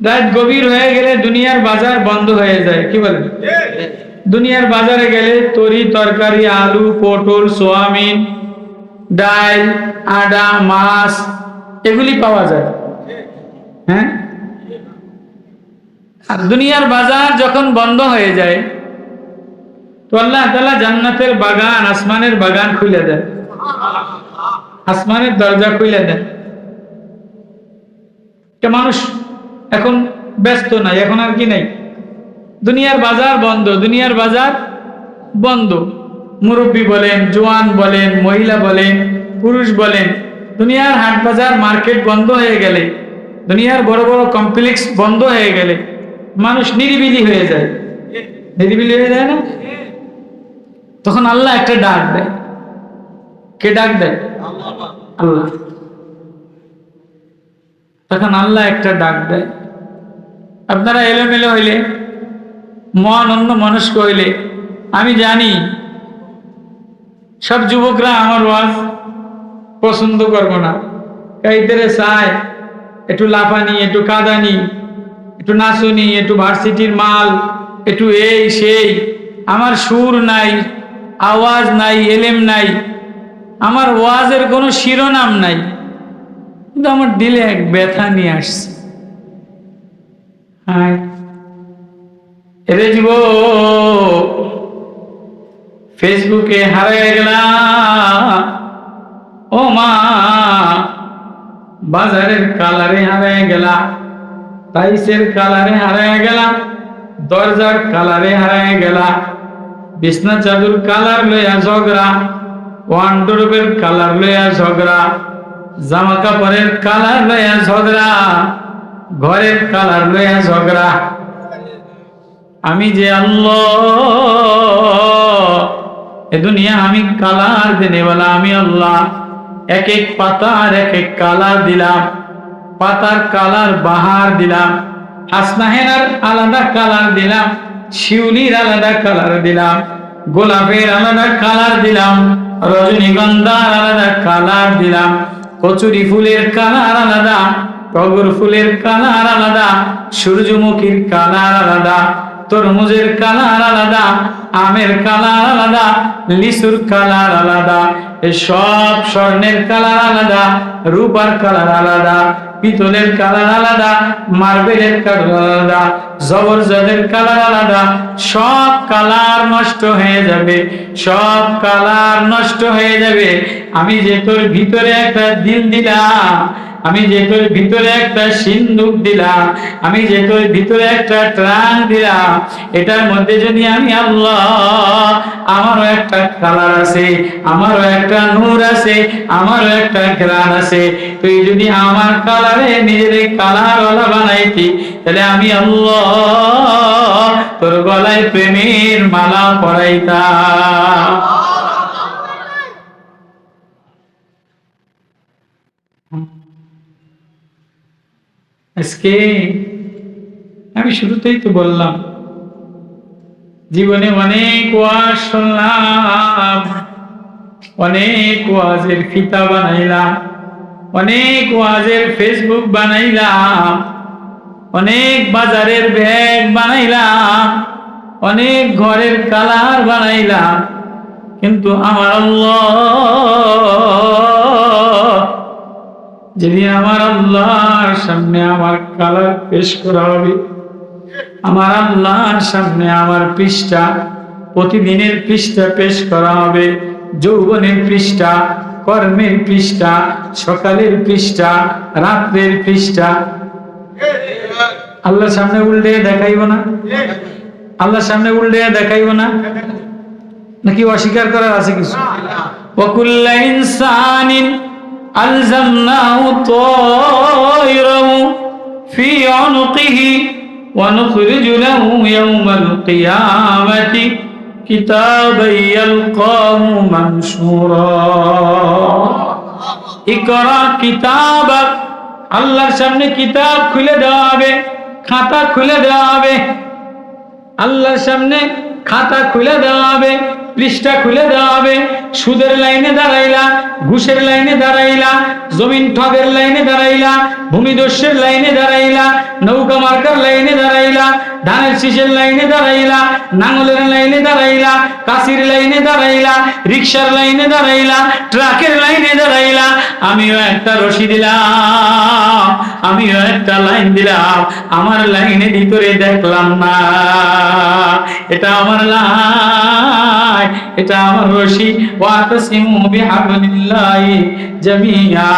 রাত গভীর হয়ে গেলে দুনিয়ার বাজার বন্ধ হয়ে যায়, কি বলেন? দুনিয়ার বাজারে গেলে তরি তরকারি, আলু, পটল, সোয়াবিন, ডাল আডা মাছ, এগুলি পাওয়া যায়। হ্যাঁ? আর দুনিয়ার বাজার যখন বন্ধ হয়ে যায়, তো আল্লাহ তালা জান্নাতের বাগান, আসমানের বাগান খুলে দেয় আসমানের দরজা খুলে দেয় মানুষ এখন ব্যস্ত নাই এখন আর কি নাই। দুনিয়ার বাজার বন্ধ দুনিয়ার বাজার বন্ধ। মুরব্বী বলেন জোয়ান বলেন মহিলা বলেন পুরুষ বলেন দুনিয়ার হাট বাজার মার্কেট বন্ধ হয়ে গেলে দুনিয়ার বড় বড় কমপ্লেক্স বন্ধ হয়ে গেলে মানুষ নিরিবিলি হয়ে যায়। নিরিবিলি হয়ে যায় না? তখন আল্লাহ একটা ডাক দেয়। কে ডাক দেয়? আল্লাহ। তখন আল্লাহ একটা ডাক দেয়। আপনারা এলোমেলো হইলে মন অন্য মনস্ক হইলে, আমি জানি সব যুবকরা আমার ওয়াজ পছন্দ করব না। কাইতেরে চায়, একটু লাফানি, একটু কাদানি, একটু নাচুনি, একটু ভার্সিটির মাল, একটু এই, সেই। আমার সুর নাই, আওয়াজ নাই, এলেম নাই, আমার ওয়াজের কোনো শিরোনাম নাই। কিন্তু আমার দিলে এক ব্যথা নিয়ে আসছে। এরে জীব ফেসবুকে হারিয়ে গেলাম। ও মা, বাজারের কালারে হারিয়ে গেলাম। টাইসের কালারে হারিয়ে গেলাম। দরজার কালারে হারিয়ে গেলাম। বিছনা চাদুর কালার লইয়া ঝগড়া ওয়ান্ডরোবের কালার লইয়া ঝগড়া জামা কাপড়ের কালার লইয়া ঝগড়া ঘরের কালার লইয়া ঝগড়া। আমি যে আল্লাহ, এ দুনিয়া আমি কালার দেনেওয়ালা আমি আল্লাহ। এক এক পাতার এক এক কালার দিলাম, পাতার কালার বাহার দিলাম হাসনাহেনার আলাদা কালার দিলাম, শিউলির আলাদা কালার দিলাম, গোলাপের আলাদা কালার দিলাম, রজনীগন্ধার আলাদা কালার দিলাম, কচুরি ফুলের কালার আলাদা টগর ফুলের কালার আলাদা সূর্যমুখীর কালার আলাদা তরমুজের কালার আলাদা আমের কালার আলাদা লিচুর কালার আলাদা সব স্বর্ণের কালার আলাদা রূপার কালার আলাদা পিতলের কালার আলাদা মার্বেলের কালার আলাদা জবরজদের কালার আলাদা সব কালার নষ্ট হয়ে যাবে সব কালার নষ্ট হয়ে যাবে আমি যে তোর ভিতরে একটা দিল দিলাম আমি যে তোর ভিতরে একটা সিন্ধুক দিলাম, আমি যে তোর ভিতরে একটা ট্রাং দিলাম, এটার মধ্যে যদি আমি আল্লাহ, আমারও একটা কালার আছে, আমারও একটা নূর আছে, আমারও একটা গ্রান আছে, তুই যদি আমার কালারে নিজের কালার ওলা বানাইতি, তাহলে আমি আল্লাহ তোর গলায় প্রেমের মালা পরাইতাম। আজকে আমি শুরুতেই তো বললাম, জীবনে অনেক ওয়াজ শুনলাম, অনেক ওয়াজের ফিতা বানাইলাম, অনেক ওয়াজের ফেসবুক বানাইলাম, অনেক বাজারের ব্যাগ বানাইলাম, অনেক ঘরের কালার বানাইলাম, কিন্তু আমার আল্লাহ যেদিন আমার আল্লাহর সামনে আমার কালার পেশ করা হবে, আমার আল্লাহর সামনে আমার পৃষ্ঠা, প্রতিদিনের পৃষ্ঠা পেশ করা হবে, যৌবনের পৃষ্ঠা, কর্মের পৃষ্ঠা, সকালের পৃষ্ঠা, রাত্রের পৃষ্ঠা। আল্লাহর সামনে উল্টে দেখাইব না? আল্লাহর সামনে উল্টে দেখাইব না? নাকি অস্বীকার করার আছে কিছু? ওকুল্লা ইনসানিন ألزمناه طائره في عنقه ونخرج له يوم القيامة كتابا يلقاه منشورا اقرأ كتابك আল্লাহর সামনে কিতাব খুলে দেওয়া হবে খাতা খুলে দেওয়া হবে আল্লাহর সামনে খাতা খুলে দেওয়া হবে পৃষ্ঠা খুলে দেওয়া হবে। সুদের লাইনে দাঁড়াইলা ঘুষের লাইনে দাঁড়াইলা জমিন ঠগের লাইনে দাঁড়াইলা ভূমিদস্যের লাইনে দাঁড়াইলা, নৌকা মার্কার লাইনে দাঁড়াইলা, ধানের শীষের লাইনে দাঁড়াইলা, নাঙ্গলের লাইনে দাঁড়াইলা কাশির লাইনে দাঁড়াইলা, রিক্সার লাইনে দাঁড়াইলা, ট্রাকের লাইনে দাঁড়াইলা, আমিও একটা রশি দিলাম, আমিও একটা লাইন দিলাম, আমার লাইনে ভিতরে দেখলাম না, এটা আমার লাইন এটা আমার রশি, ওয়াতাসিমু বিহাবলিল্লাহি জামিয়া,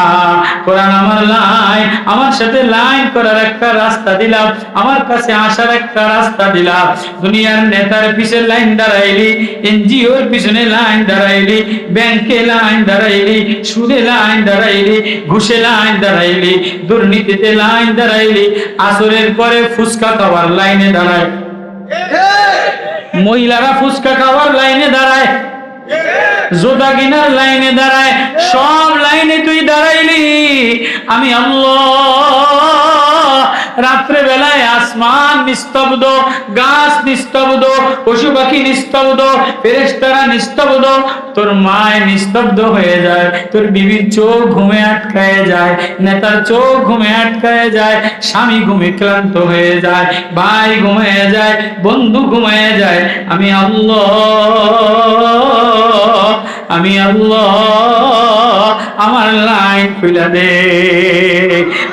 কোরআন আমার লাইন আমার সাথে লাইন করার একটা রাস্তা দিলাম আমার কাছে আসার একটা রাস্তা দিলাম। দুনিয়ার নেতার পিছনে লাইন দাঁড়াইলি এনজিওর পিছনে লাইন দাঁড়াইলি ব্যাংকে লাইন দাঁড়াইলি সুদে লাইন দাঁড়াইলি ঘুষে লাইন দাঁড়াইলি দুর্নীতিতে লাইন দাঁড়াইলি আসরের পরে ফুচকা খাওয়ার লাইনে দাঁড়ায়। মহিলারা ফুচকা খাওয়ার লাইনে দাঁড়ায়। জোতা কিনার লাইনে দাঁড়ায়, সব লাইনে তুই দাঁড়াইলি। আমি আল্লাহ রাত্রে বেলায় আসমান নিস্তব্ধ, গাছ নিস্তব্ধ, পশু পাখি নিস্তব্ধ, ফেরেশতারা নিস্তব্ধ। তোর মায় নিস্তব্ধ হয়ে যায়, তোর বিবির চোখ ঘুমে আটকায় যায়, নেতার চোখ ঘুমে আটকায় যায়, স্বামী ঘুমে ক্লান্ত হয়ে যায়, ভাই ঘুমিয়ে যায়, বন্ধু ঘুমিয়ে যায়। আমি আল্লাহ আমি আমার লাইন খুলে দে,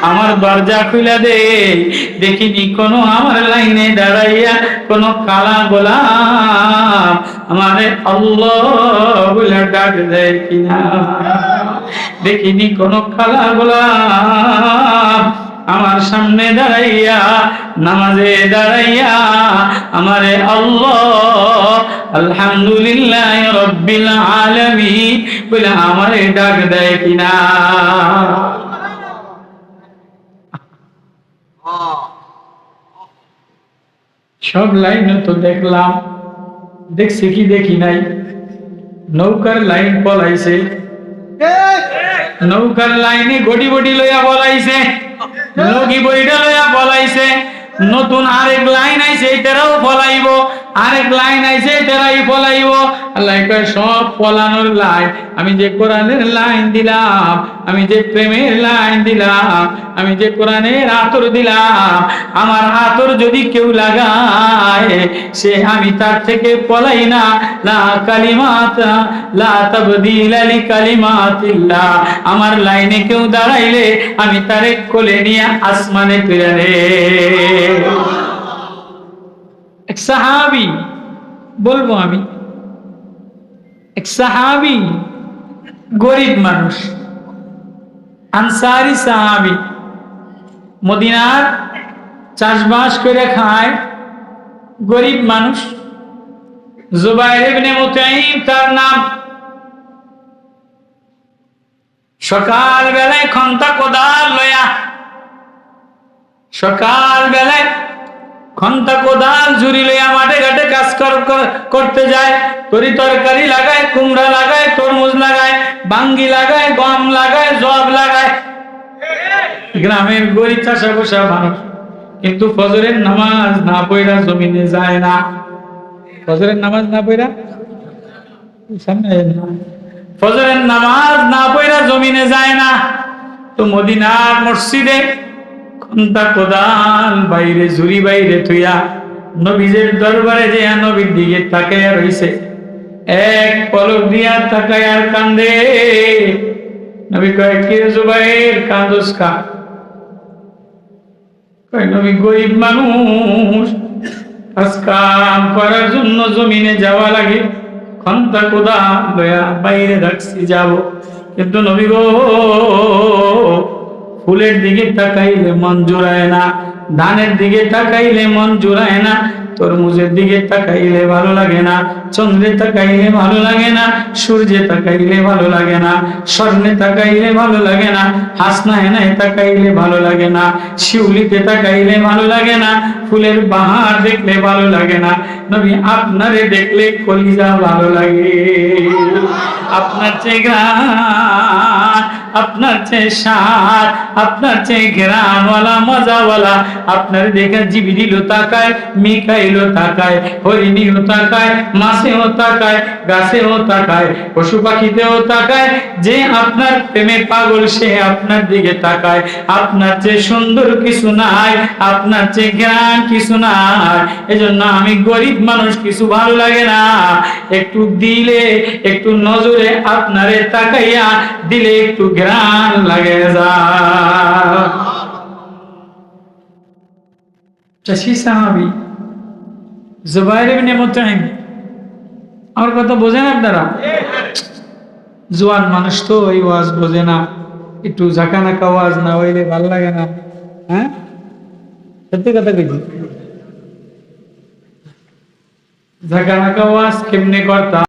আমার দরজা খুলে দে। দেখিনি কোনো আমার লাইনে দাঁড়াইয়া কোনো কালা গোলাম আমারে আল্লাহ ডাক দেয় কিনা? দেখিনি কোনো কালা গোলাম আমার সামনে দাঁড়াইয়া নামাজে দাঁড়াইয়া আমারে আল্লাহ আলহামদুলিল্লাহ রব্বিল আলামিন বলে আমারে ডাক দেয় কিনা। সব লাইন তো দেখলাম দেখছি কি দেখি নাই। নৌকার লাইন পলাইছে। নৌকার লাইনে গড়ি গড়ি লইয়া বলাইছে লগি বইটা লয়া বলাইছে নতুন আরেক লাইন আইছে এটারাও ফলাইব আরেক লাইন আইছে, এটারাই ফলাইব আল্লাহ কয়, সব ফলানোর লাইন আমি যে কোরআনের লাইন দিলাম, আমি যে প্রেমের লাইন দিলাম, আমি যে কোরআনের আতর দিলাম, আমার আতর যদি কেউ লাগায়, সে আমি তার থেকে পলাই না। লা কালিমাত, লা তাবদিল আলি কালিমাতিল্লাহ। আমার লাইনে কেউ দাঁড়াইলে, আমি তারে কোলে নিয়ে আসমানে তুলে রে এক সাহাবি, বলব আমি, এক সাহাবি গরিব মানুষ, আনসারি সাহাবি, মদিনার চাষবাস করে খায় গরিব মানুষ। জুবাইর ইবনে তার নাম সকাল বেলায় খন্তা কোদাল লয়া সকাল বেলায় খন্তা কোদাল ঝুরি লইয়া মাঠে ঘাটে কাজ কর- কর- করতে যায়। তরি তরকারি লাগায়, কুমড়া লাগায়, তরমুজ লাগায়, বাঙ্গি লাগায়, গম লাগায়, জব লাগায়। গ্রামের গরিব চাষা বসা মানুষ কিন্তু ফজরের নামাজ না পড়া জমিনে যায় না। ফজরের নামাজ না পড়া সামনে ফজরের নামাজ না পড়া জমিনে যায় না। তো মদিনার মসজিদে খন্তা কোদাল, বাইরে ঝুরি বাইরে থুইয়া। নবীজের দরবারে যে নবীর দিকে তাকাইয়া রইছে। এক পলক দিয়া তাকায় আর কান্দে। নবী কয়, কে জুবাইর, কান্দোস কা? কয়, নবী গরিব মানুষ কাম করার জন্য জমিনে যাওয়া লাগে। খন্তা কোদা লয়া বাইরে রাখছি, যাব। কিন্তু নবী গো ফুলের দিকে তাকাইলে মন জোড়ায় না, ধানের দিকে তাকাইলে মন জোড়ায় না, তরমুজের দিকে তাকাইলে ভালো লাগে না, চন্দ্রে তাকাইলে ভালো লাগে না, সূর্যে তাকাইলে ভালো লাগে না, স্বর্ণে তাকাইলে ভালো লাগে না হাসনা হেনায় তাকাইলে ভালো লাগে না, শিউলিতে তাকাইলে ভালো লাগে না, ফুলের বাহার দেখলে ভালো লাগে না, নবী আপনারে দেখলে কলিজা ভালো লাগে। আপনার চেহারা আপনার চেয়ে স্বাদ আপনার চেয়ে ঘেরানওয়ালা মজাওয়ালা, আপনার দেখে জিবিরিলও তাকায়, মিকাইলও তাকায়, হরিণীও তাকায় মাছেও তাকায়, গাছেও তাকায়, পশু পাখিতেও তাকায়, যে আপনার প্রেমে পাগল সে আপনার দিকে তাকায়। আপনার চেয়ে সুন্দর কিছু নাই, আপনার চেয়ে জ্ঞান কিছু নাই, এজন্য আমি গরিব মানুষ, কিছু ভালো লাগে না। একটু দিলে, একটু নজরে আপনারে তাকাইয়া, দিলে একটু জ্ঞান লাগে যা চাষি সাহাবি জুবাইর ইবনে মুতাইম আমার কথা বোঝেন আপনারা জোয়ান মানুষ তো ওই ওয়াজ বোঝে না একটু ঝাঁকানাকা ওয়াজ না হইলে ভালো লাগে না হ্যাঁ সত্যি কথা কইছি ঝাঁকানাকা ওয়াজ কেমনে করতাম